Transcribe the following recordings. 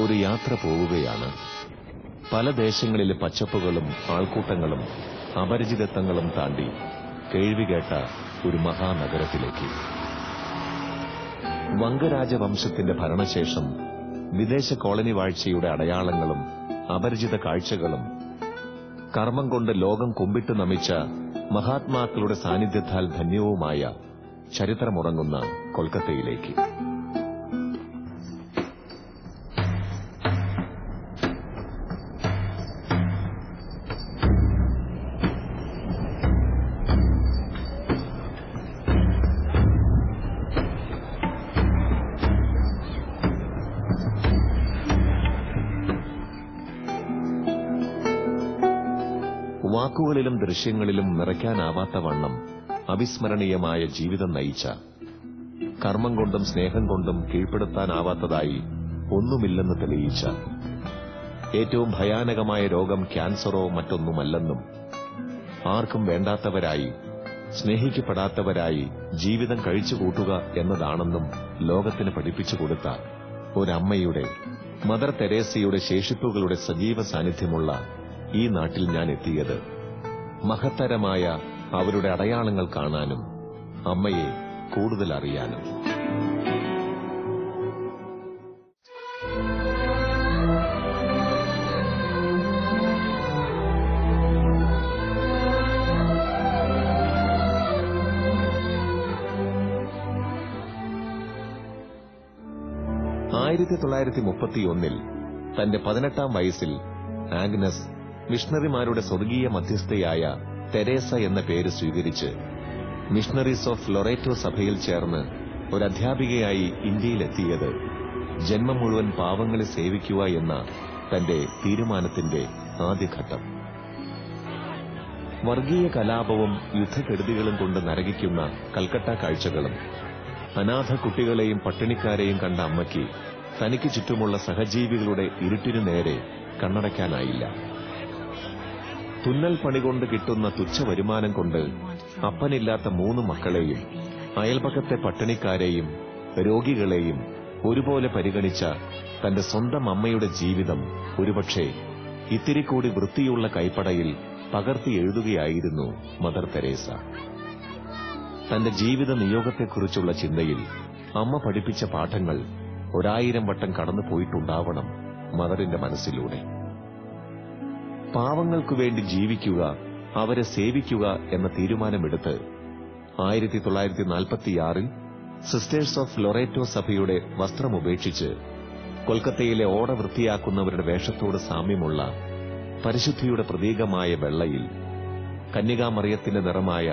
ഒരു യാത്ര പോവുകയാണ്. പല ദേശങ്ങളിലെ പച്ചപ്പുകളും ആൾക്കൂട്ടങ്ങളും അപരിചിതത്വങ്ങളും താണ്ടി കേൾവികേട്ട ഒരു മഹാനഗരത്തിലേക്ക്. വംഗരാജവംശത്തിന്റെ ഭരണശേഷം വിദേശ കോളനി വാഴ്ചയുടെ അടയാളങ്ങളും അപരിചിത കാഴ്ചകളും കർമ്മം കൊണ്ട് ലോകം കുമ്പിട്ട് നമിച്ച മഹാത്മാക്കളുടെ സാന്നിധ്യത്താൽ ധന്യവുമായ ചരിത്രമുറങ്ങുന്ന കൊൽക്കത്തയിലേക്ക്. ദൃശ്യങ്ങളിലും നിറയ്ക്കാനാവാത്ത വണ്ണം അവിസ്മരണീയമായ ജീവിതം നയിച്ച. കർമ്മം കൊണ്ടും സ്നേഹം കൊണ്ടും കീഴ്പ്പെടുത്താനാവാത്തതായി ഒന്നുമില്ലെന്ന് തെളിയിച്ച. ഏറ്റവും ഭയാനകമായ രോഗം ക്യാൻസറോ മറ്റൊന്നുമല്ലെന്നും ആർക്കും വേണ്ടാത്തവരായി സ്നേഹിക്കപ്പെടാത്തവരായി ജീവിതം കഴിച്ചുകൂട്ടുക എന്നതാണെന്നും ലോകത്തിന് പഠിപ്പിച്ചു കൊടുത്ത ഒരമ്മയുടെ മദർ തെരേസയുടെ ശേഷിപ്പുകളുടെ സജീവ സാന്നിധ്യമുള്ള ഈ നാട്ടിൽ ഞാൻ എത്തിയത്. മഹത്തരമായ അവരുടെ അടയാളങ്ങൾ കാണാനും അമ്മയെ കൂടുതൽ അറിയാനും. ആയിരത്തി തൊള്ളായിരത്തി മുപ്പത്തിയൊന്നിൽ തന്റെ പതിനെട്ടാം വയസ്സിൽ ആഗ്നസ് മിഷണറിമാരുടെ സ്വർഗീയ മധ്യസ്ഥയായ തെരേസ എന്ന പേര് സ്വീകരിച്ച് മിഷണറീസ് ഓഫ് ലൊറേറ്റോ സഭയിൽ ചേർന്ന് ഒരു അധ്യാപികയായി ഇന്ത്യയിലെത്തിയത് ജന്മം മുഴുവൻ പാവങ്ങളെ സേവിക്കുക എന്ന തന്റെ തീരുമാനത്തിന്റെ ആദ്യഘട്ടം. വർഗീയ കലാപവും യുദ്ധക്കെടുതികളും കൊണ്ട് നരകിക്കുന്ന കൽക്കട്ട കാഴ്ചകളും അനാഥ കുട്ടികളെയും പട്ടിണിക്കാരെയും കണ്ട അമ്മയ്ക്ക് തനിക്ക് ചുറ്റുമുള്ള സഹജീവികളുടെ ഇരുട്ടിനു നേരെ കണ്ണടയ്ക്കാനായില്ല. തുന്നൽ പണി കൊണ്ട് കിട്ടുന്ന തുച്ഛ വരുമാനം കൊണ്ട് അപ്പനില്ലാത്ത മൂന്ന് മക്കളെയും അയൽപക്കത്തെ പട്ടിണിക്കാരെയും രോഗികളെയും ഒരുപോലെ പരിഗണിച്ച തന്റെ സ്വന്തം അമ്മയുടെ ജീവിതം ഒരുപക്ഷെ ഇത്തിരി കൂടി വൃത്തിയുള്ള കൈപ്പടയിൽ പകർത്തി എഴുതുകയായിരുന്നു മദർ തെരേസ. തന്റെ ജീവിത നിയോഗത്തെക്കുറിച്ചുള്ള ചിന്തയിൽ അമ്മ പഠിപ്പിച്ച പാഠങ്ങൾ ഒരായിരം വട്ടം കടന്നുപോയിട്ടുണ്ടാവണം മദറിന്റെ മനസ്സിലൂടെ. പാവങ്ങൾക്കു വേണ്ടി ജീവിക്കുക അവരെ സേവിക്കുക എന്ന തീരുമാനമെടുത്ത് ആയിരത്തി തൊള്ളായിരത്തി നാൽപ്പത്തിയാറിൽ സിസ്റ്റേഴ്സ് ഓഫ് ലൊറേറ്റോ സഭയുടെ വസ്ത്രമുപേക്ഷിച്ച് കൊൽക്കത്തയിലെ ഓട വൃത്തിയാക്കുന്നവരുടെ വേഷത്തോട് സാമ്യമുള്ള പരിശുദ്ധിയുടെ പ്രതീകമായ വെള്ളയിൽ കന്യകാമറിയത്തിന്റെ നിറമായ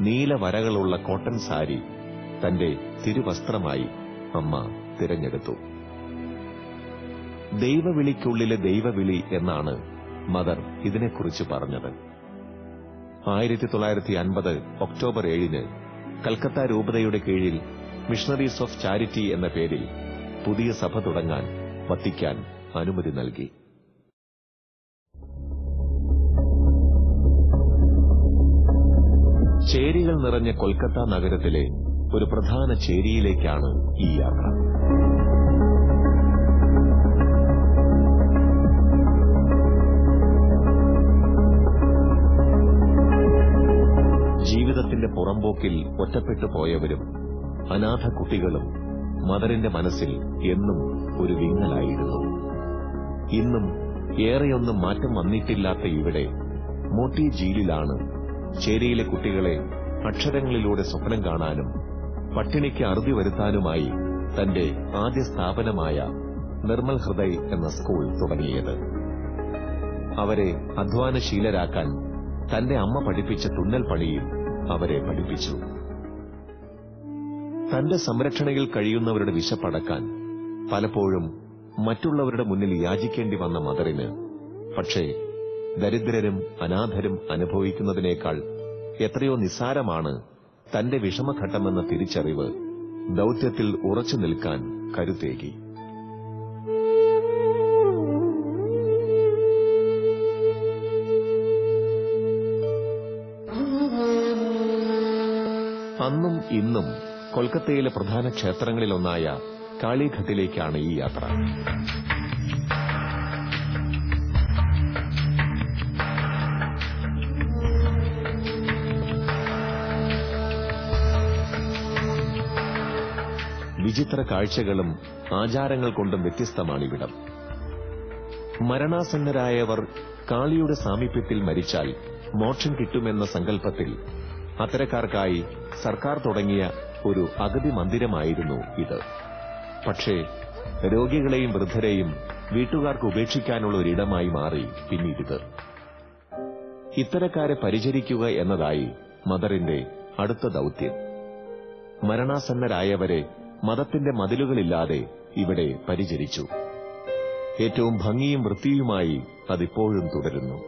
നീല വരകളുള്ള കോട്ടൺ സാരി തന്റെ തിരുവസ്ത്രമായി അമ്മ തിരഞ്ഞെടുത്തു. ദൈവവിളിക്കുള്ളിലെ ദൈവവിളി എന്നാണ് മദർ ഇതിനെക്കുറിച്ച് പറഞ്ഞത്. ആയിരത്തി തൊള്ളായിരത്തി അൻപത് ഒക്ടോബർ ഏഴിന് കൽക്കത്ത രൂപതയുടെ കീഴിൽ മിഷണറീസ് ഓഫ് ചാരിറ്റി എന്ന പേരിൽ പുതിയ സഭ തുടങ്ങാൻ വത്തിക്കാൻ അനുമതി നൽകി. ചേരികൾ നിറഞ്ഞ കൊൽക്കത്ത നഗരത്തിലെ ഒരു പ്രധാന ചേരിയിലേക്കാണ് ഈ യാത്ര. പുറമ്പോക്കിൽ ഒറ്റപ്പെട്ടു പോയവരും അനാഥ കുട്ടികളും മദറിന്റെ മനസ്സിൽ എന്നും ഒരു വിങ്ങലായിരുന്നു. ഇന്നും ഏറെയൊന്നും മാറ്റം വന്നിട്ടില്ലാത്ത ഇവിടെ മോട്ടി ജീലിലാണ് ചേരിയിലെ കുട്ടികളെ അക്ഷരങ്ങളിലൂടെ സ്വപ്നം കാണാനും പട്ടിണിക്ക് അറുതി വരുത്താനുമായി തന്റെ ആദ്യ സ്ഥാപനമായ നിർമ്മൽ ഹൃദയ് എന്ന സ്കൂൾ തുടങ്ങിയത്. അവരെ അധ്വാനശീലരാക്കാൻ തന്റെ അമ്മ പഠിപ്പിച്ച തുന്നൽ പണിയും അവരെ പഠിപ്പിച്ചു. തന്റെ സംരക്ഷണയിൽ കഴിയുന്നവരുടെ വിശപ്പടക്കാൻ പലപ്പോഴും മറ്റുള്ളവരുടെ മുന്നിൽ യാചിക്കേണ്ടി വന്ന മദറിന് പക്ഷേ ദരിദ്രരും അനാഥരും അനുഭവിക്കുന്നതിനേക്കാൾ എത്രയോ നിസ്സാരമാണ് തന്റെ വിഷമഘട്ടമെന്ന തിരിച്ചറിവ് ദൌത്യത്തിൽ ഉറച്ചു നിൽക്കാൻ കരുത്തേകി. അന്നും ഇന്നും കൊൽക്കത്തയിലെ പ്രധാന ക്ഷേത്രങ്ങളിലൊന്നായ കാളിഘട്ടിലേക്കാണ് ഈ യാത്ര. വിചിത്ര കാഴ്ചകളും ആചാരങ്ങൾ കൊണ്ടും വ്യത്യസ്തമാണിവിടം മരണാസന്നരായവർ കാളിയുടെ സാമീപ്യത്തിൽ മരിച്ചാൽ മോക്ഷം കിട്ടുമെന്ന സങ്കല്പത്തിൽ അത്തരക്കാർക്കായി സർക്കാർ തുടങ്ങിയ ഒരു അഗതി മന്ദിരമായിരുന്നു ഇത്. പക്ഷേ രോഗികളെയും വൃദ്ധരെയും വീട്ടുകാർക്ക് ഉപേക്ഷിക്കാനുള്ള ഒരിടമായി മാറി പിന്നീടിത്. ഇത്തരക്കാരെ പരിചരിക്കുക എന്നതായി മദറിന്റെ അടുത്ത ദൗത്യം. മരണാസന്നരായവരെ മതത്തിന്റെ മതിലുകളില്ലാതെ ഇവിടെ പരിചരിച്ചു. ഏറ്റവും ഭംഗിയും വൃത്തിയുമായി അതിപ്പോഴും തുടരുന്നു.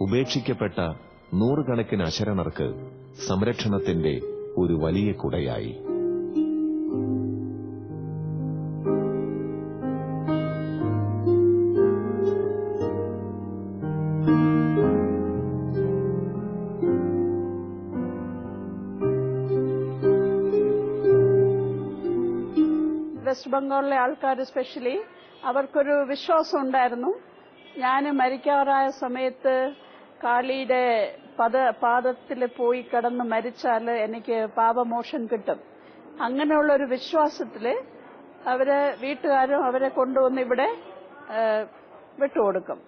ഉപേക്ഷിക്കപ്പെട്ട നൂറുകണക്കിന് അശരണർക്ക് സംരക്ഷണത്തിന്റെ ഒരു വലിയ കുടയായി. വെസ്റ്റ് ബംഗാളിലെ ആൾക്കാർ സ്പെഷ്യലി അവർക്കൊരു വിശ്വാസം ഉണ്ടായിരുന്നു. ഞാൻ മരിക്കാറായ സമയത്ത് കാളിയുടെ പദ പാദത്തിൽ പോയി കിടന്ന് മരിച്ചാൽ എനിക്ക് പാപമോഷൻ കിട്ടും. അങ്ങനെയുള്ള ഒരു വിശ്വാസത്തിൽ അവരെ വീട്ടുകാരും അവരെ കൊണ്ടുവന്ന് ഇവിടെ വിട്ടുകൊടുക്കും.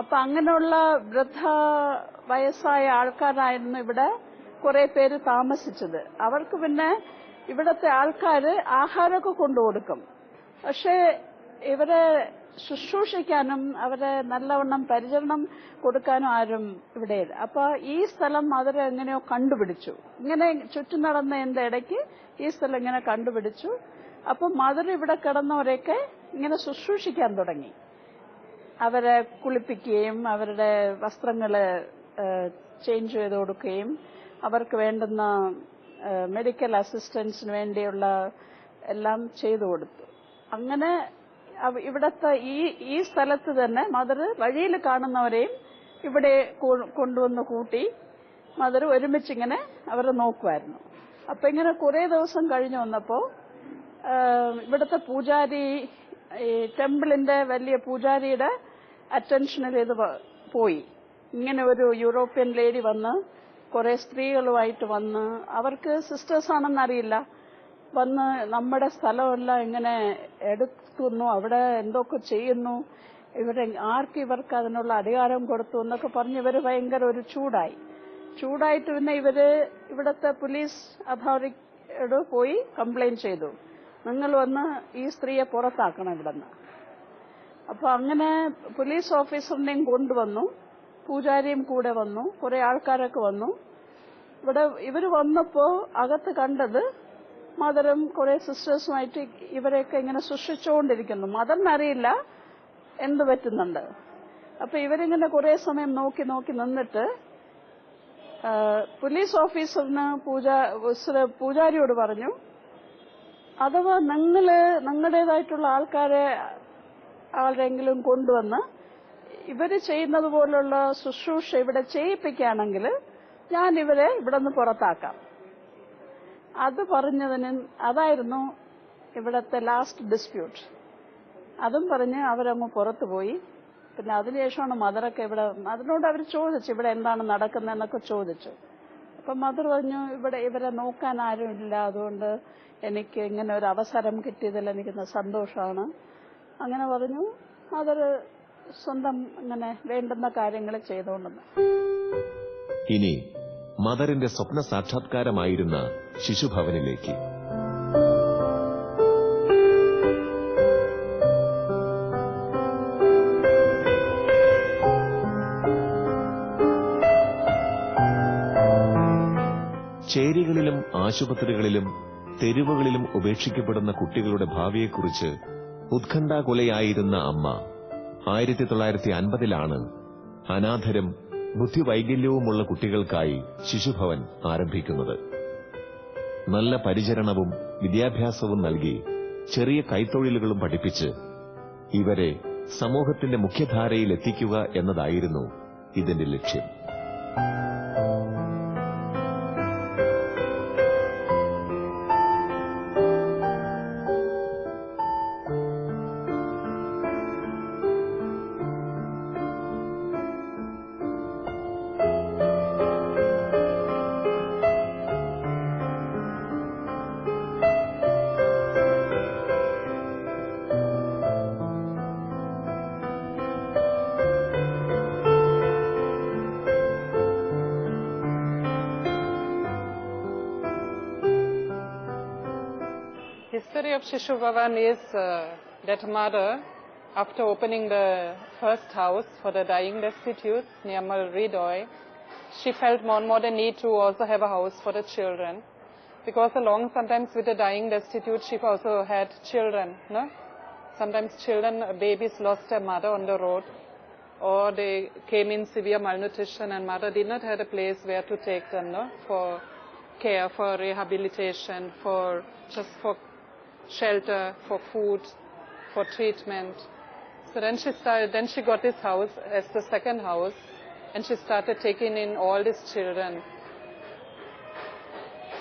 അപ്പൊ അങ്ങനെയുള്ള വൃദ്ധ വയസ്സായ ആൾക്കാരായിരുന്നു ഇവിടെ കുറെ പേര് താമസിച്ചത്. അവർക്ക് പിന്നെ ഇവിടത്തെ ആൾക്കാര് ആഹാരമൊക്കെ കൊണ്ടുകൊടുക്കും. പക്ഷേ ഇവരെ ശുശ്രൂഷിക്കാനും അവരെ നല്ലവണ്ണം പരിചരണം കൊടുക്കാനും ആരും ഇവിടെയില്ല. അപ്പൊ ഈ സ്ഥലം അവരെ എങ്ങനെയോ കണ്ടുപിടിച്ചു. ഇങ്ങനെ ചുറ്റും നടന്ന എന്റെ ഇടയ്ക്ക് ഈ സ്ഥലം ഇങ്ങനെ കണ്ടുപിടിച്ചു. അപ്പൊ മധുര ഇവിടെ കിടന്നവരെയൊക്കെ ഇങ്ങനെ ശുശ്രൂഷിക്കാൻ തുടങ്ങി. അവരെ കുളിപ്പിക്കുകയും അവരുടെ വസ്ത്രങ്ങൾ ചേഞ്ച് ചെയ്ത് കൊടുക്കുകയും അവർക്ക് വേണ്ടുന്ന മെഡിക്കൽ അസിസ്റ്റൻസിന് വേണ്ടിയുള്ള എല്ലാം ചെയ്തു കൊടുത്തു. അങ്ങനെ ഇവിടത്തെ ഈ ഈ സ്ഥലത്ത് തന്നെ മദർ വഴിയിൽ കാണുന്നവരെയും ഇവിടെ കൊണ്ടുവന്ന് കൂട്ടി മദർ ഒരുമിച്ചിങ്ങനെ അവരെ നോക്കുമായിരുന്നു അപ്പൊ ഇങ്ങനെ കുറെ ദിവസം കഴിഞ്ഞു വന്നപ്പോ ഇവിടത്തെ പൂജാരി ഈ ടെമ്പിളിന്റെ വലിയ പൂജാരിയുടെ അറ്റൻഷനിൽ ഇത് പോയി. ഇങ്ങനെ ഒരു യൂറോപ്യൻ ലേഡി വന്ന് കുറെ സ്ത്രീകളുമായിട്ട് വന്ന് അവർക്ക് സിസ്റ്റേഴ്സ് ആണെന്നറിയില്ല. വന്ന് നമ്മുടെ സ്ഥലമെല്ലാം ഇങ്ങനെ എടുക്കുന്നു അവിടെ എന്തൊക്കെ ചെയ്യുന്നു ഇവരെ ആർക്ക് ഇവർക്ക് അതിനുള്ള അധികാരം കൊടുത്തു എന്നൊക്കെ പറഞ്ഞ് ഇവർ ഭയങ്കര ഒരു ചൂടായി. ചൂടായിട്ട് പിന്നെ ഇവർ ഇവിടത്തെ പോലീസ് അതോറിറ്റിയോട് പോയി കംപ്ലൈന്റ് ചെയ്തു. നിങ്ങൾ വന്ന് ഈ സ്ത്രീയെ പുറത്താക്കണം ഇവിടുന്ന്. അപ്പൊ അങ്ങനെ പോലീസ് ഓഫീസറിനെയും കൊണ്ടുവന്നു പൂജാരിയും കൂടെ വന്നു കുറെ ആൾക്കാരൊക്കെ വന്നു. ഇവിടെ ഇവർ വന്നപ്പോ അകത്ത് കണ്ടത് മദറും കുറെ സിസ്റ്റേഴ്സുമായിട്ട് ഇവരെയൊക്കെ ഇങ്ങനെ സൃഷ്ടിച്ചുകൊണ്ടിരിക്കുന്നു. മദറിനറിയില്ല എന്ത് പറ്റുന്നുണ്ട്. അപ്പൊ ഇവരിങ്ങനെ കുറെ സമയം നോക്കി നോക്കി നിന്നിട്ട് പോലീസ് ഓഫീസറിന് പൂജ പൂജാരിയോട് പറഞ്ഞു അഥവാ നിങ്ങൾ നിങ്ങളുടേതായിട്ടുള്ള ആൾക്കാരെ ആരെങ്കിലും കൊണ്ടുവന്ന് ഇവർ ചെയ്യുന്നത് പോലുള്ള ശുശ്രൂഷ ഇവിടെ ചെയ്യിപ്പിക്കുകയാണെങ്കിൽ ഞാൻ ഇവരെ ഇവിടെ നിന്ന് പുറത്താക്കാം. അത് പറഞ്ഞതിന് അതായിരുന്നു ഇവിടത്തെ ലാസ്റ്റ് ഡിസ്പ്യൂട്ട് അതും പറഞ്ഞ് അവരങ്ങ് പുറത്തു പോയി. പിന്നെ അതിനുശേഷമാണ് മദറൊക്കെ ഇവിടെ അതിനോട് അവർ ചോദിച്ചു ഇവിടെ എന്താണ് നടക്കുന്നതെന്നൊക്കെ ചോദിച്ചു. അപ്പം മദർ പറഞ്ഞു ഇവിടെ ഇവരെ നോക്കാൻ ആരുമില്ല അതുകൊണ്ട് എനിക്ക് ഇങ്ങനെ ഒരു അവസരം കിട്ടിയതിൽ എനിക്ക് സന്തോഷമാണ്. അങ്ങനെ പറഞ്ഞു. മദർ സ്വന്തം ഇങ്ങനെ വേണ്ടുന്ന കാര്യങ്ങൾ ചെയ്തുകൊണ്ടെന്ന് ഇനി മദറിന്റെ സ്വപ്ന സാക്ഷാത്കാരമായിരുന്ന ശിശുഭവനിലേക്ക്. ചേരികളിലും ആശുപത്രികളിലും തെരുവുകളിലും ഉപേക്ഷിക്കപ്പെടുന്ന കുട്ടികളുടെ ഭാവിയെക്കുറിച്ച് ഉത്കണ്ഠാകുലയായിരുന്ന അമ്മ ആയിരത്തി തൊള്ളായിരത്തി അൻപതിലാണ് അനാഥരും ബുദ്ധിവൈകല്യവുമുള്ള കുട്ടികൾക്കായി ശിശുഭവൻ ആരംഭിക്കുന്നത്. നല്ല പരിചരണവും വിദ്യാഭ്യാസവും നൽകി ചെറിയ കൈത്തൊഴിലുകളും പഠിപ്പിച്ച് ഇവരെ സമൂഹത്തിന്റെ മുഖ്യധാരയിൽ എത്തിക്കുക എന്നതായിരുന്നു ഇതിന്റെ ലക്ഷ്യം. Shishu is uh, that mother, after opening the first house for the dying destitute near Malridoy, she felt more and more the need to also have a house for the children. Because along sometimes with the dying destitute, she also had children. No? Sometimes children, babies lost their mother on the road or they came in severe malnutrition and mother did not have a place where to take them no? for care, for rehabilitation, for just for shelter, for food, for treatment. So then she started, then she got this house as the second house and she started taking in all these children.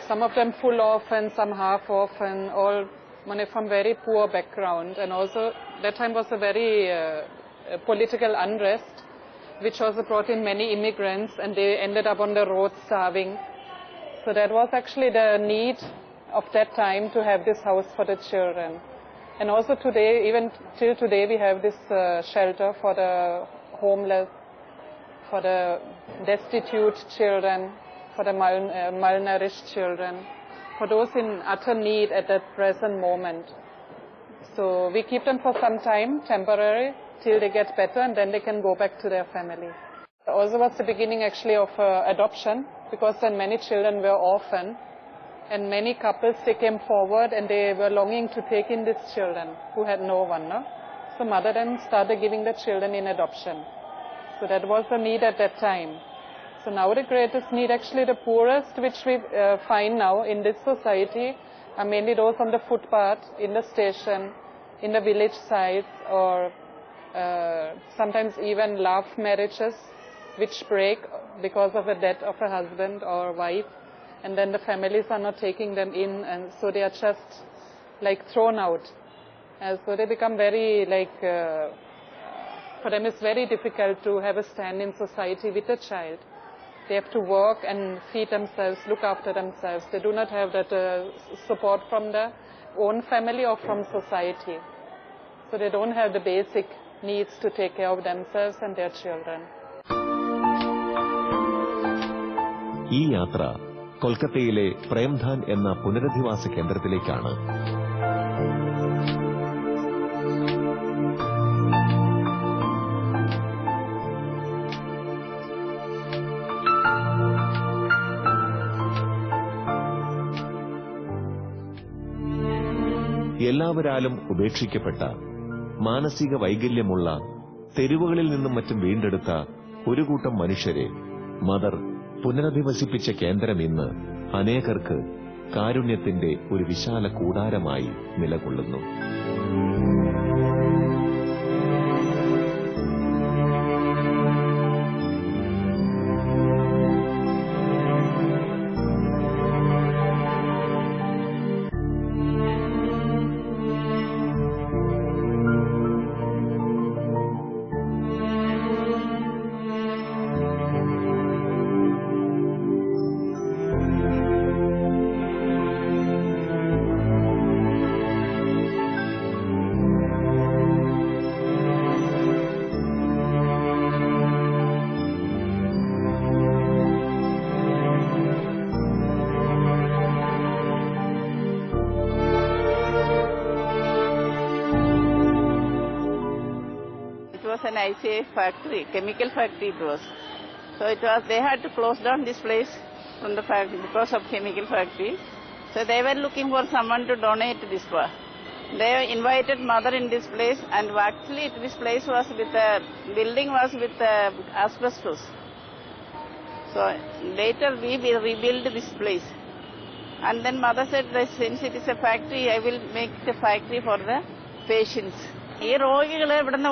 Some of them full orphan, some half orphan, all money from very poor background and also that time was a very uh, political unrest which also brought in many immigrants and they ended up on the road starving. So that was actually the need of that time to have this house for the children. And also today, even till today, we have this uh, shelter for the homeless, for the destitute children, for the mal- uh, malnourished children, for those in utter need at that present moment. So we keep them for some time, temporary, till they get better, and then they can go back to their family. Also was the beginning actually of uh, adoption, because then many children were orphaned, and many couples they came forward and they were longing to take in these children who had no one. No? So mother then started giving the children in adoption. So that was the need at that time. So now the greatest need, actually the poorest which we uh, find now in this society are mainly those on the footpath, in the station, in the village sites, or uh, sometimes even love marriages which break because of the death of a husband or wife and then the families are not taking them in and so they are just like thrown out and so they become very like uh, for them it's very difficult to have a stand in society with a child they have to work and feed themselves look after themselves they do not have that uh, support from the own family or from society so they don't have the basic needs to take care of themselves and their children ഈ യാത്ര കൊൽക്കത്തയിലെ പ്രേംധാൻ എന്ന പുനരധിവാസ കേന്ദ്രത്തിലേക്കാണ്. എല്ലാവരാലും ഉപേക്ഷിക്കപ്പെട്ട മാനസിക വൈകല്യമുള്ള തെരുവുകളിൽ നിന്നും മറ്റും വീണ്ടെടുത്ത ഒരു കൂട്ടം മനുഷ്യരെ മദർ പുനരധിവസിപ്പിച്ച കേന്ദ്രം ഇന്ന് അനേകർക്ക് കാരുണ്യത്തിന്റെ ഒരു വിശാല കൂടാരമായി നിലകൊള്ളുന്നു. An ICA factory, chemical factory it was. So it was, they had to close down this place from the factory because of chemical factory. So they were looking for someone to donate this bar. They invited mother in this place and actually this place was with a, building was with uh, asbestos. So later we will rebuild this place. And then mother said since it is a factory, I will make the factory for the patients. ഈ രോഗികൾ ഇവിടുന്ന്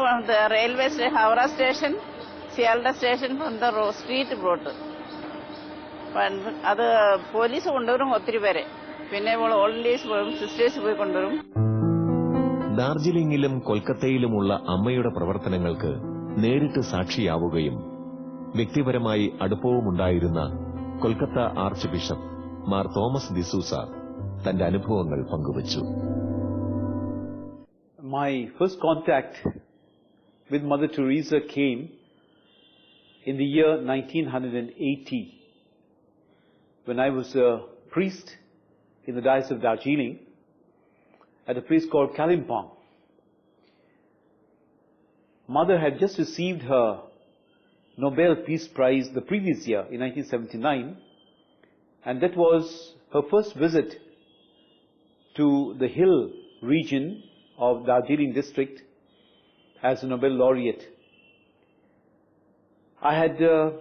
railway station Howrah station Sealdah station street brought അത് police കൊണ്ടുവരും ഒത്തിരി പേരെ. പിന്നെ old volunteers പോയും sisters പോയി കൊണ്ടുവരും. ഡാർജിലിംഗിലും കൊൽക്കത്തയിലുമുള്ള അമ്മയുടെ പ്രവർത്തനങ്ങൾക്ക് നേരിട്ട് സാക്ഷിയാവുകയും വ്യക്തിപരമായി അടുപ്പവുമുണ്ടായിരുന്ന Kolkata archbishop Mar Thomas D'Souza തന്റെ അനുഭവങ്ങൾ പങ്കുവച്ചു. My first contact with Mother Teresa came in the year 1980 when I was a priest in the Diocese of Darjeeling at a place called Kalimpong. Mother had just received her Nobel Peace Prize the previous year in 1979 and that was her first visit to the hill region of Darjeeling district as a Nobel laureate. I had uh,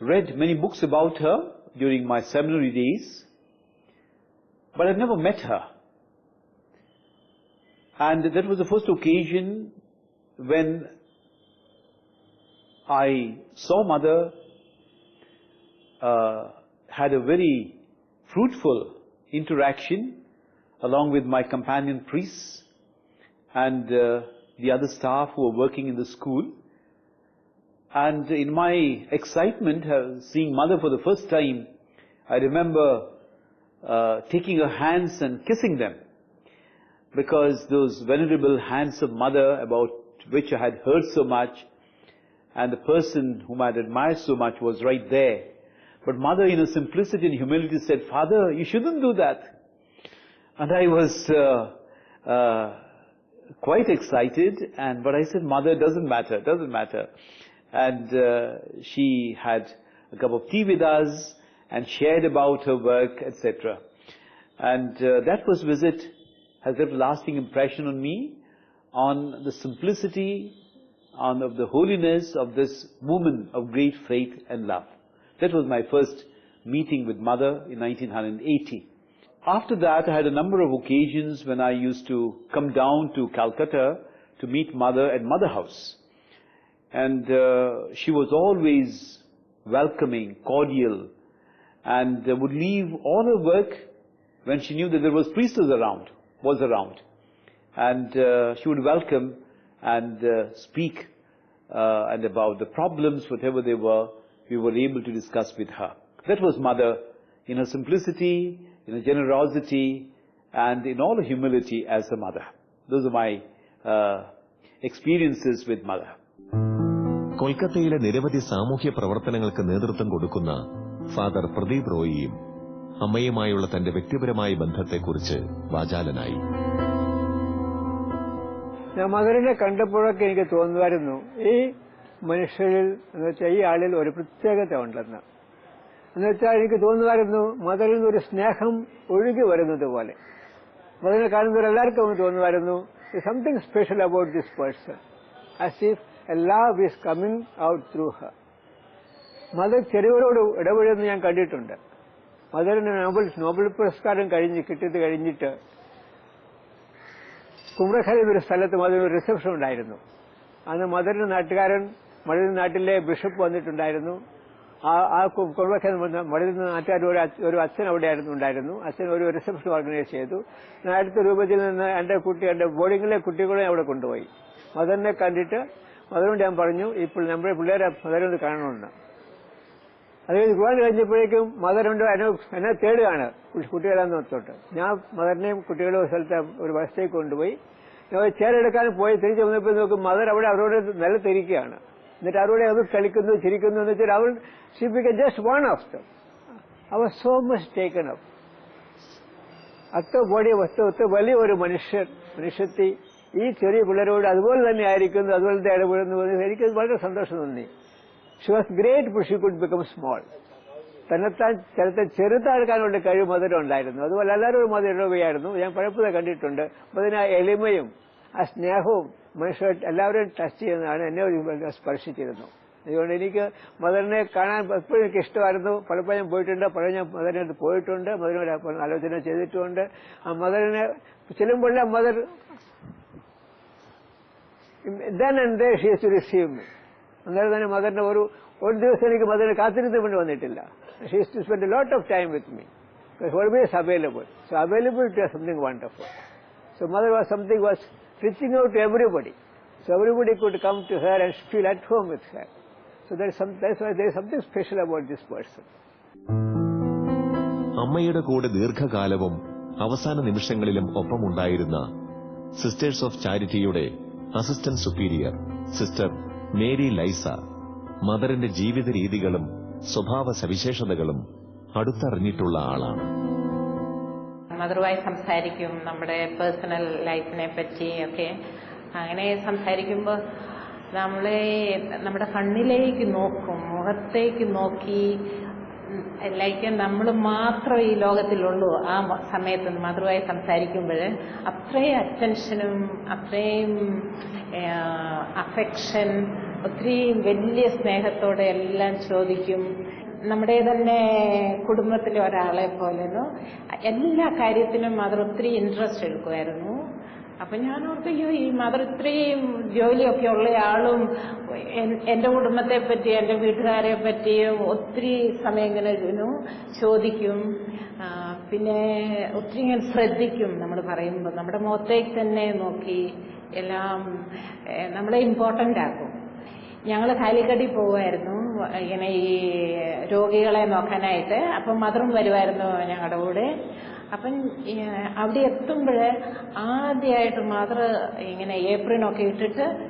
read many books about her during my seminary days, but I'd never met her. And that was the first occasion when I saw Mother uh, had a very fruitful interaction along with my companion priests and uh, the other staff who were working in the school. And in my excitement, uh, seeing Mother for the first time, I remember uh, taking her hands and kissing them because those venerable hands of Mother about which I had heard so much and the person whom I had admired so much was right there. But Mother in her simplicity and humility said, Father, you shouldn't do that. And I was uh, uh, quite excited, and but I said, Mother, doesn't matter, doesn't matter. And uh, she had a cup of tea with us and shared about her work, etc. And uh, that first visit has left a lasting impression on me on the simplicity, on of the holiness of this woman of great faith and love. That was my first meeting with Mother in 1980. After that, I had a number of occasions when I used to come down to Calcutta to meet Mother at Mother House. And uh, she was always welcoming, cordial, and uh, would leave all her work when she knew that there was priestess around, was around. And uh, she would welcome and uh, speak uh, and about the problems, whatever they were, we were able to discuss with her. That was Mother in her simplicity, in a generosity, and in all humility as a mother. Those are my uh, experiences with Mother. കൊൽക്കത്തയിലെ നിരവധി സാമൂഹ്യ പ്രവർത്തനങ്ങൾക്ക് നേതൃത്വം കൊടുക്കുന്ന father Pradeep റോയിയും അമ്മയുമായുള്ള തന്റെ വ്യക്തിപരമായ ബന്ധത്തെക്കുറിച്ച് വാചാലനായി ഞാൻ മകരനെ കണ്ടപ്പോഴൊക്കെ എനിക്ക് തോന്നുമായിരുന്നു ഈ മനുഷ്യരിൽ എന്ന് വെച്ചാൽ ഈ ആളിൽ ഒരു പ്രത്യേകത ഉണ്ടെന്ന് എന്ന് വെച്ചാൽ എനിക്ക് തോന്നുമായിരുന്നു മദറിൽ നിന്നൊരു സ്നേഹം ഒഴുകി വരുന്നത് പോലെ. മദറിനെ കാണുന്നവരെല്ലാവർക്കും ഒന്ന് തോന്നുമായിരുന്നു something special about this person as if a love is coming out through her mother ചെറിയവരോട് ഇടപെടുന്നത് ഞാൻ കണ്ടിട്ടുണ്ട്. മദറിന് നോബൽ നോബൽ പുരസ്കാരം കഴിഞ്ഞ് കിട്ടിയത് കഴിഞ്ഞിട്ട് കുമ്രഖലയിൽ ഒരു സ്ഥലത്ത് മദറിന് റിസപ്ഷൻ ഉണ്ടായിരുന്നു. അന്ന് മദറിന്റെ നാട്ടുകാരൻ മദറിന്റെ നാട്ടിലെ ബിഷപ്പ് വന്നിട്ടുണ്ടായിരുന്നു. ആ ആ കുടുംബക്കാരൻ നിന്ന് നാട്ടുകാർ ഒരു ഒരു അച്ഛൻ അവിടെ ഉണ്ടായിരുന്നു. അച്ഛൻ ഒരു റിസപ്ഷൻ ഓർഗനൈസ് ചെയ്തു. ഞാൻ അടുത്ത രൂപത്തിൽ നിന്ന് എന്റെ കുട്ടി എന്റെ ബോർഡിംഗിലെ കുട്ടികളെ അവിടെ കൊണ്ടുപോയി. മദറിനെ കണ്ടിട്ട് മദറിനോട് ഞാൻ പറഞ്ഞു ഇപ്പോൾ നമ്മുടെ പിള്ളേരെ മദറിനോട് കാണണമെന്ന് അത് കഴിഞ്ഞ് കഴിഞ്ഞപ്പോഴേക്കും മദറുണ്ട് എന്നെ തേടുകയാണ് കുട്ടികളെന്ന് തൊട്ട് ഞാൻ മദറിനെയും കുട്ടികളെ സ്ഥലത്ത് ഒരു ബസ്സേക്ക് കൊണ്ടുപോയി. ചേരെടുക്കാൻ പോയി. തിരിച്ചു വന്നപ്പോൾ നോക്കും മദർ അവിടെ അവരോട് നിലത്തിരിക്കുകയാണ്. എന്നിട്ട് അവരോട് അവർ കളിക്കുന്നു ചിരിക്കുന്നു എന്ന് വെച്ചാൽ അവൾ she just one of the hour so much taken up അത്ര ബോഡി വസ്തു അത്ര വലിയ ഒരു മനുഷ്യൻ മനുഷ്യത്തി ഈ ചെറിയ പിള്ളേരോട് അതുപോലെ തന്നെ ആയിരിക്കുന്നു അതുപോലെ തന്നെ ഇടപെടുന്നു എനിക്ക് വളരെ സന്തോഷം തോന്നി. She was great she could become small തന്നെത്താൻ ചിലത്തെ ചെറുതാക്കാനുള്ള കഴിവ് മധുരം ഉണ്ടായിരുന്നു. അതുപോലെ എല്ലാവരും മധുരം ഇടവുകയായിരുന്നു ഞാൻ പലപ്പോഴും കണ്ടിട്ടുണ്ട്. അതിന് എളിമയും ആ സ്നേഹവും മനുഷ്യർ എല്ലാവരെയും ടച്ച് ചെയ്യുന്നതാണ് എന്നെ ഒരു സ്പർശിച്ചിരുന്നു. അതുകൊണ്ട് എനിക്ക് മദറിനെ കാണാൻ എപ്പോഴും എനിക്ക് ഇഷ്ടമായിരുന്നു. പലപ്പോഴും ഞാൻ പോയിട്ടുണ്ട്. പലരും ഞാൻ മദറിനെ അടുത്ത് പോയിട്ടുണ്ട്. മദറിനോട് ആലോചന ചെയ്തിട്ടുണ്ട്. ആ മദറിനെ ചെല്ലുമ്പോഴെല്ലാം mother then has to receive അന്നേരം തന്നെ മദറിന്റെ ഒരു ഒരു ദിവസം എനിക്ക് മദറിനെ കാത്തിരുന്ന് കൊണ്ട് വന്നിട്ടില്ല. She's to spend lot of time with me because always available so availability or something wonderful so mother was something was reaching out to everybody. So everybody could come to her and feel at home with her. So there is some, that's why is something special about this person. അമ്മയുടെ കൂടെ ദീർഘകാലവും അവസാന നിമിഷങ്ങളിലും ഒപ്പമുണ്ടായിരുന്ന sisters of ചാരിറ്റിയുടെ assistant superior sister Mary Lisa മദറിന്റെ ജീവിത രീതികളും സ്വഭാവ സവിശേഷതകളും അടുത്തറിഞ്ഞിട്ടുള്ള ആളാണ് മധുരമായി സംസാരിക്കും നമ്മുടെ പേഴ്സണൽ ലൈഫിനെ പറ്റി ഒക്കെ. അങ്ങനെ സംസാരിക്കുമ്പോൾ നമ്മളെ നമ്മുടെ കണ്ണിലേക്ക് നോക്കും മുഖത്തേക്ക് നോക്കി ലൈക്ക് നമ്മൾ മാത്രം ഈ ലോകത്തിലുള്ളൂ ആ സമയത്ത് മധുരമായി സംസാരിക്കുമ്പോൾ അത്രയും അറ്റൻഷനും അത്രയും അഫെക്ഷൻ ഒത്തിരി വലിയ സ്നേഹത്തോടെ എല്ലാം ചോദിക്കും. നമ്മുടെ തന്നെ കുടുംബത്തിലെ ഒരാളെ പോലെയോ എല്ലാ കാര്യത്തിലും മദർ ഒത്തിരി ഇൻട്രസ്റ്റ് എടുക്കുമായിരുന്നു. അപ്പൊ ഞാൻ ഓർത്തു ഈ മദർ ഇത്രയും ജോലിയൊക്കെ ഉള്ള ആളും എൻ- എന്റെ കുടുംബത്തെ പറ്റി എന്റെ വീട്ടുകാരെ പറ്റിയും ഒത്തിരി സമയം ഇങ്ങനെ ചോദിക്കും പിന്നെ ഒത്തിരി ഇങ്ങനെ ശ്രദ്ധിക്കും നമ്മൾ പറയുമ്പോൾ നമ്മുടെ മുഖത്തേക്ക് തന്നെ നോക്കി എല്ലാം നമ്മളെ ഇമ്പോർട്ടന്റ് ആക്കും. ഞങ്ങൾ കാലിക്കടി പോവുമായിരുന്നു ഇങ്ങനെ ഈ രോഗികളെ നോക്കാനായിട്ട് അപ്പം മദറും വരുമായിരുന്നു ഞങ്ങളുടെ കൂടെ. അപ്പം അവിടെ എത്തുമ്പോൾ ആദ്യമായിട്ട് മാത്രം ഇങ്ങനെ ഏപ്രിനൊക്കെ ഇട്ടിട്ട്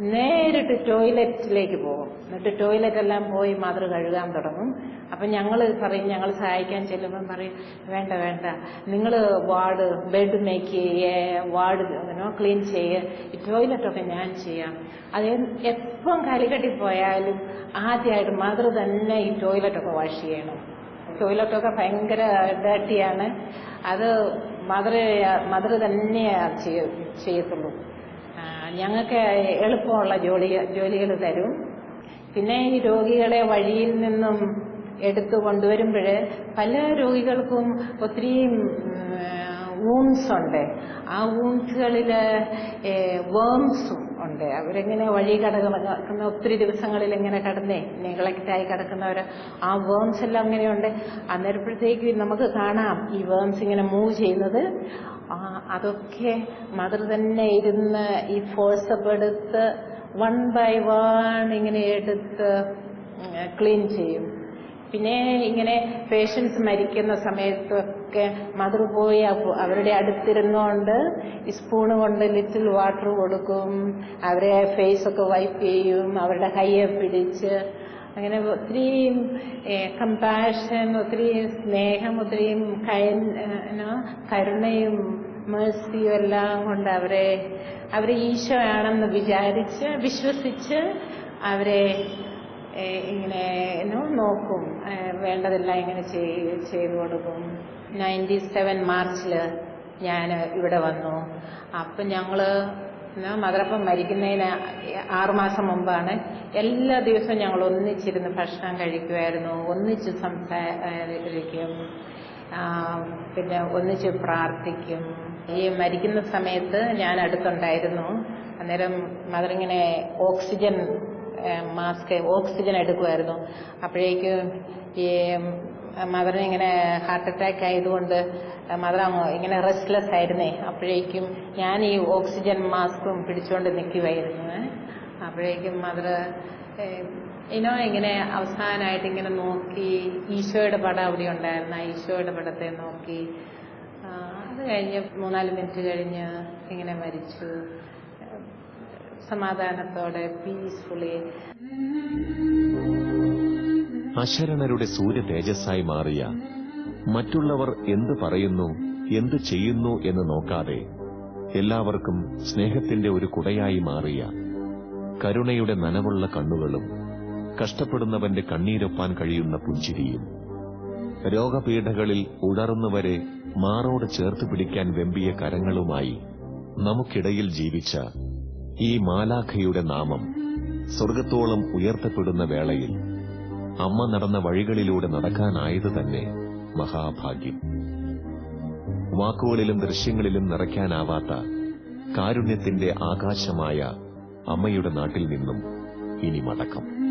നേരിട്ട് ടോയ്ലറ്റിലേക്ക് പോകും. എന്നിട്ട് ടോയ്ലറ്റ് എല്ലാം പോയി മദർ കഴുകാൻ തുടങ്ങും. അപ്പം ഞങ്ങൾ പറയും ഞങ്ങൾ സഹായിക്കാൻ ചെല്ലുമ്പം പറയും വേണ്ട വേണ്ട. നിങ്ങൾ വാർഡ് ബെഡ് മേക്ക് ചെയ്യേ വാർഡ് ക്ലീൻ ചെയ്യേ. ടോയ്ലറ്റൊക്കെ ഞാൻ ചെയ്യാം. അത് എപ്പം കാലിക്കട്ടി പോയാലും ആദ്യമായിട്ട് മാത്രം തന്നെ ഈ ടോയ്ലറ്റൊക്കെ വാഷ് ചെയ്യണം. ടോയ്ലറ്റൊക്കെ ഭയങ്കര ഡേർട്ടിയാണ് അത് മദർ മദർ തന്നെ ചെയ്യത്തുള്ളൂ. ഞങ്ങൾക്ക് എളുപ്പമുള്ള ജോലി ജോലികൾ തരും. പിന്നെ ഈ രോഗികളെ വഴിയിൽ നിന്നും എടുത്തു കൊണ്ടുവരുമ്പോൾ പല രോഗികൾക്കും ഒത്തിരി വൂൺസ് ഉണ്ട്. ആ വൂൺസുകളിൽ വേംസും ഉണ്ട്. അവരിങ്ങനെ വഴി കിടക്കുന്ന ഒത്തിരി ദിവസങ്ങളിൽ ഇങ്ങനെ കിടന്നേ നെഗ്ലക്റ്റായി കിടക്കുന്നവർ ആ വേംസ് എല്ലാം അങ്ങനെയുണ്ട്. അന്നേരപ്പോഴത്തേക്ക് നമുക്ക് കാണാം ഈ വേംസ് ഇങ്ങനെ മൂവ് ചെയ്യുന്നത്. അതൊക്കെ മദർ തന്നെ ഇരുന്ന് ഈ ഫോഴ്സപ്പ് എടുത്ത് വൺ ബൈ വൺ ഇങ്ങനെ എടുത്ത് ക്ലീൻ ചെയ്യും. പിന്നെ ഇങ്ങനെ പേഷ്യൻസ് മരിക്കുന്ന സമയത്തൊക്കെ മദർ പോയി അവരുടെ അടുത്തിരുന്നുകൊണ്ട് ഈ സ്പൂണ് കൊണ്ട് ലിറ്റിൽ വാട്ടർ കൊടുക്കും അവരെ ഫേസ് ഒക്കെ വൈപ്പ് ചെയ്യും അവരുടെ കയ്യെ പിടിച്ച്. അങ്ങനെ ഒത്തിരി കമ്പാഷൻ ഒത്തിരി സ്നേഹം ഒത്തിരി കരുണയും മേഴ്സിയും എല്ലാം കൊണ്ട് അവരെ അവർ ഈശോയാണെന്ന് വിചാരിച്ച് വിശ്വസിച്ച് അവരെ ഇങ്ങനെ നോക്കും. വേണ്ടതെല്ലാം ഇങ്ങനെ ചെയ്- ചെയ്തു കൊടുക്കും. നയന്റി സെവൻ മാർച്ചിൽ ഞാൻ ഇവിടെ വന്നു. അപ്പം ഞങ്ങൾ മദറപ്പം മരിക്കുന്നതിന് ആറുമാസം മുമ്പാണ് എല്ലാ ദിവസവും ഞങ്ങൾ ഒന്നിച്ചിരുന്ന് ഭക്ഷണം കഴിക്കുമായിരുന്നു. ഒന്നിച്ച് സംസാരിക്കും പിന്നെ ഒന്നിച്ച് പ്രാർത്ഥിക്കും. ഈ മരിക്കുന്ന സമയത്ത് ഞാൻ അടുത്തുണ്ടായിരുന്നു. അന്നേരം മദറിങ്ങനെ ഓക്സിജൻ മാസ്ക് ഓക്സിജൻ എടുക്കുമായിരുന്നു അപ്പോഴേക്ക് ഈ മദറിന് ഇങ്ങനെ ഹാർട്ട് അറ്റാക്ക് ആയതുകൊണ്ട് മദർ ഇങ്ങനെ റെസ്റ്റ്ലെസ് ആയിരുന്നേ. അപ്പോഴേക്കും ഞാൻ ഈ ഓക്സിജൻ മാസ്കും പിടിച്ചുകൊണ്ട് നിൽക്കുമായിരുന്നു അപ്പോഴേക്കും മദർ ഇനോ ഇങ്ങനെ അവസാനമായിട്ട് ഇങ്ങനെ നോക്കി ഈശോയുടെ പടം അവിടെ ഉണ്ടായിരുന്നു. ആ ഈശോയുടെ പടത്തെ നോക്കി. അത് കഴിഞ്ഞ് മൂന്നാൽ മിനിറ്റ് കഴിഞ്ഞ് ഇങ്ങനെ മരിച്ചു. സമാധാനത്തോടെ പീസ്ഫുള്ളി അശരണരുടെ സൂര്യ തേജസ്സായി മാറിയ മറ്റുള്ളവർ എന്ത് പറയുന്നു എന്ത് ചെയ്യുന്നു എന്ന് നോക്കാതെ എല്ലാവർക്കും സ്നേഹത്തിന്റെ ഒരു കുടയായി മാറിയ കരുണയുടെ നനവുള്ള കണ്ണുകളും കഷ്ടപ്പെടുന്നവന്റെ കണ്ണീരൊപ്പാൻ കഴിയുന്ന പുഞ്ചിരിയും രോഗപീഠകളിൽ ഉടർന്നുവരെ മാറോട് ചേർത്ത് പിടിക്കാൻ വെമ്പിയ കരങ്ങളുമായി നമുക്കിടയിൽ ജീവിച്ച ഈ മാലാഖയുടെ നാമം സ്വർഗത്തോളം ഉയർത്തപ്പെടുന്ന വേളയിൽ അമ്മ നടന്ന വഴികളിലൂടെ നടക്കാനായത് തന്നെ മഹാഭാഗ്യം. വാക്കുകളിലും ദൃശ്യങ്ങളിലും നിറയ്ക്കാനാവാത്ത കാരുണ്യത്തിന്റെ ആകാശമായ അമ്മയുടെ നാട്ടിൽ നിന്നും ഇനി മടക്കം.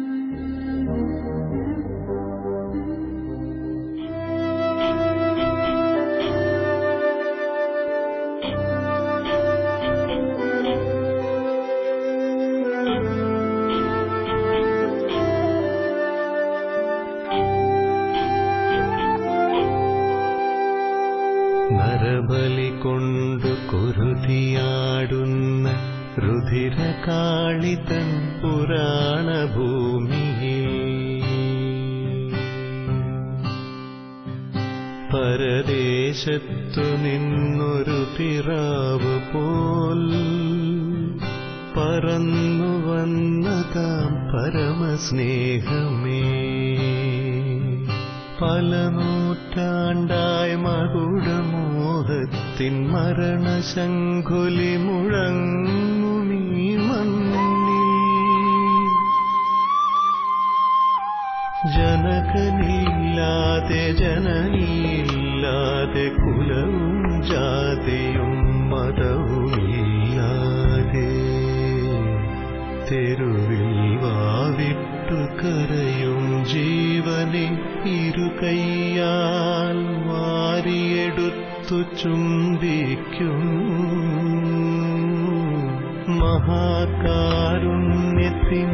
ജനനിയില്ലാതെ കുലവും ജാതിയും മതവുമില്ലാതെ തെരുവിൽ വാവിട്ടു കരയും ജീവനെ ഇരുകയ്യാൽ വാരിയെടുത്തു ചുംബിക്കും മഹാകാരുണ്യത്തിൻ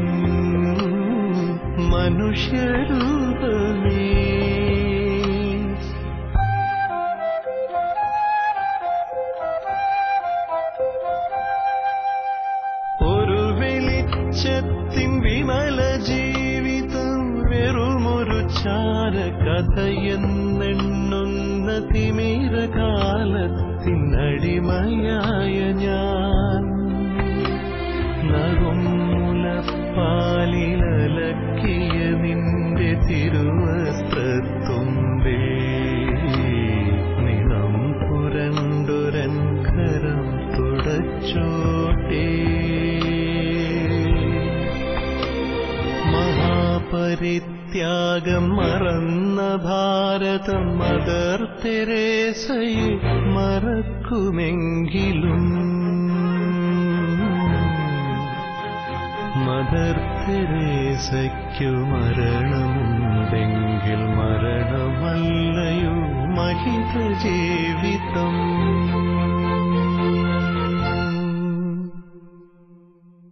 മനുഷ്യരൂപമേ കഥയെന്നെണ്ണുന്ന തിമീര കാലത്തിൻ അടിമയായ ഞാൻ. നറും മുലപ്പാലിലലക്കിയ നിന്റെ തിരുവസ്ത്രത്തുമ്പേ നിറം പുരണ്ടുരൻ കരം തുടച്ചോട്ടേ. മഹാപരിത്യാഗം മറന്ന ഭാരതം മദർ തെരേസയെ മറക്കുമെങ്കിലും മദർ തെരേസയ്ക്കു മരണമുണ്ടെങ്കിൽ മരണമല്ലയോ മഹിത ജീവിതം.